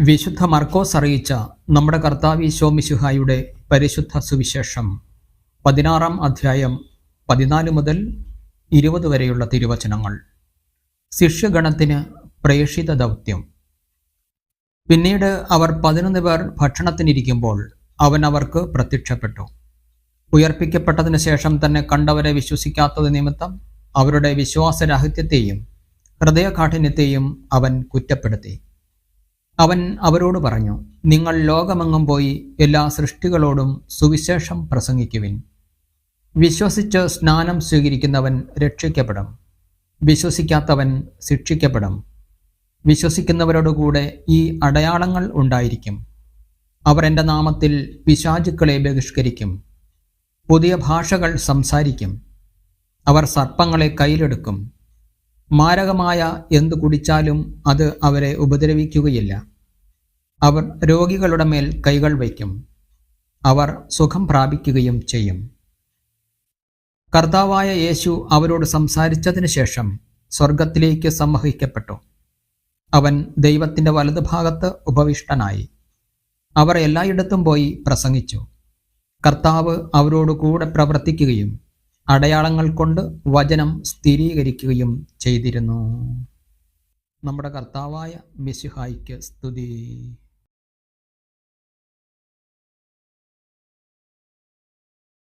വിശുദ്ധ മർക്കോസ് അറിയിച്ച നമ്മുടെ കർത്താവ് ശോമിശുഹായുടെ പരിശുദ്ധ സുവിശേഷം പതിനാറാം അധ്യായം പതിനാല് മുതൽ ഇരുപത് വരെയുള്ള തിരുവചനങ്ങൾ. ശിഷ്യഗണത്തിന് പ്രേഷിത ദൗത്യം. പിന്നീട് അവർ പതിനൊന്ന് പേർ ഭക്ഷണത്തിനിരിക്കുമ്പോൾ അവൻ അവർക്ക് പ്രത്യക്ഷപ്പെട്ടു. ഉയർപ്പിക്കപ്പെട്ടതിന് ശേഷം തന്നെ കണ്ടവരെ വിശ്വസിക്കാത്തത് നിമിത്തം അവരുടെ വിശ്വാസരാഹിത്യത്തെയും ഹൃദയകാഠിന്യത്തെയും അവൻ കുറ്റപ്പെടുത്തി. അവൻ അവരോട് പറഞ്ഞു നിങ്ങൾ ലോകമെങ്ങും പോയി എല്ലാ സൃഷ്ടികളോടും സുവിശേഷം പ്രസംഗിക്കുവിൻ. വിശ്വസിച്ച് സ്നാനം സ്വീകരിക്കുന്നവൻ രക്ഷിക്കപ്പെടും. വിശ്വസിക്കാത്തവൻ ശിക്ഷിക്കപ്പെടും. വിശ്വസിക്കുന്നവരോടുകൂടെ ഈ അടയാളങ്ങൾ ഉണ്ടായിരിക്കും. അവർ എന്റെ നാമത്തിൽ പിശാചുക്കളെ ബഹിഷ്കരിക്കും. പുതിയ ഭാഷകൾ സംസാരിക്കും. അവർ സർപ്പങ്ങളെ കയ്യിലെടുക്കും. മാരകമായ എന്തു കുടിച്ചാലും അത് അവരെ ഉപദ്രവിക്കുകയില്ല. അവർ രോഗികളുടെ മേൽ കൈകൾ വയ്ക്കും. അവർ സുഖം പ്രാപിക്കുകയും ചെയ്യും. കർത്താവായ യേശു അവരോട് സംസാരിച്ചതിന് ശേഷം സ്വർഗത്തിലേക്ക് സംവഹിക്കപ്പെട്ടു. അവൻ ദൈവത്തിന്റെ വലതുഭാഗത്ത് ഉപവിഷ്ടനായി. അവർ എല്ലായിടത്തും പോയി പ്രസംഗിച്ചു. കർത്താവ് അവരോട് കൂടെ പ്രവർത്തിക്കുകയും അടയാളങ്ങൾ കൊണ്ട് വചനം സ്ഥിരീകരിക്കുകയും ചെയ്തിരുന്നു. നമ്മുടെ കർത്താവായ മിശുഹായിക്ക് സ്തുതി.